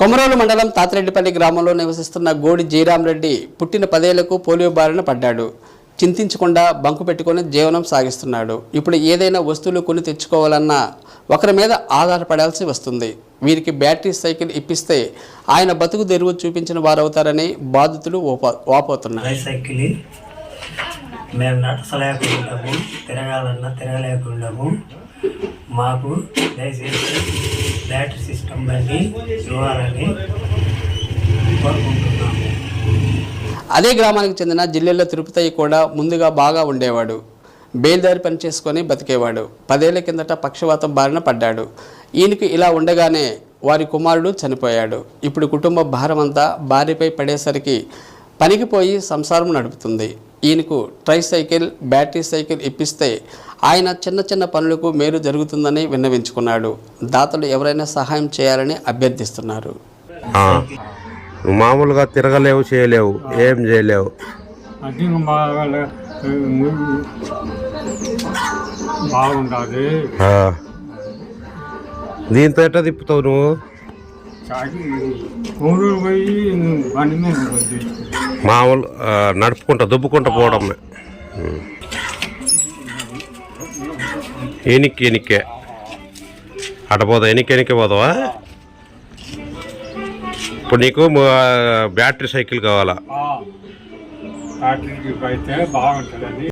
కొమరోలు మండలం తాతిరెడ్డిపల్లి గ్రామంలో నివసిస్తున్న గోడి జయరామరెడ్డి పుట్టిన పదేళ్ళకు పోలియో బారిన పడ్డాడు. చింతించకుండా బంకు పెట్టుకొని జీవనం సాగిస్తున్నాడు. ఇప్పుడు ఏదైనా వస్తువులు కొని తెచ్చుకోవాలన్నా ఒకరి మీద ఆధారపడాల్సి వస్తుంది. వీరికి బ్యాటరీ సైకిల్ ఇప్పిస్తే ఆయన బతుకు తెరువు చూపించిన వారవుతారని బాధితులు ఓప వాపోతున్నారు. మేము నడచలేకుండా తిరగాలన్నా తిరగలేకుండా మాకు దయచేసి బ్యాటరీ సిస్టమ్ బండి ఇవ్వాలని కోరుకుంటున్నాము. అదే గ్రామానికి చెందిన జిల్లాలో తిరుపతి కూడా ముందుగా బాగా ఉండేవాడు. బేల్దారి పని చేసుకొని బతికేవాడు. పదేళ్ళ కిందట పక్షవాతం బారిన పడ్డాడు. ఈయనకు ఇలా ఉండగానే వారి కుమారుడు చనిపోయాడు. ఇప్పుడు కుటుంబ భారమంతా భార్యపై పడేసరికి పనికిపోయి సంసారం నడుపుతుంది. ఈయనకు ట్రై సైకిల్ బ్యాటరీ సైకిల్ ఇప్పిస్తే ఆయన చిన్న చిన్న పనులకు మేలు జరుగుతుందని విన్నవించుకున్నాడు. దాతలు ఎవరైనా సహాయం చేయాలని అభ్యర్థిస్తున్నారు. మామూలుగా తిరగలేవు చేయలేవు ఏం చేయలేవు. అది బాగా బాగుంటుంది ఆ. దీంతో ఎట్లా తిప్పుతావు నువ్వు? చాకి ఊరు పోయి బండి మీద కొద్ది మామూలు నడుపుకుంటా దుబ్బుకుంటా పోవడమే ఉం. ఎనిక్కి ఎనిక్కే. అట పోదా ఎనిక్కి ఎనిక్కి పోదావా? ఇప్పుడు నీకు బ్యాటరీ సైకిల్ కావాలా? ఫ్యాక్టరీకి అయితే బాగుంటుందని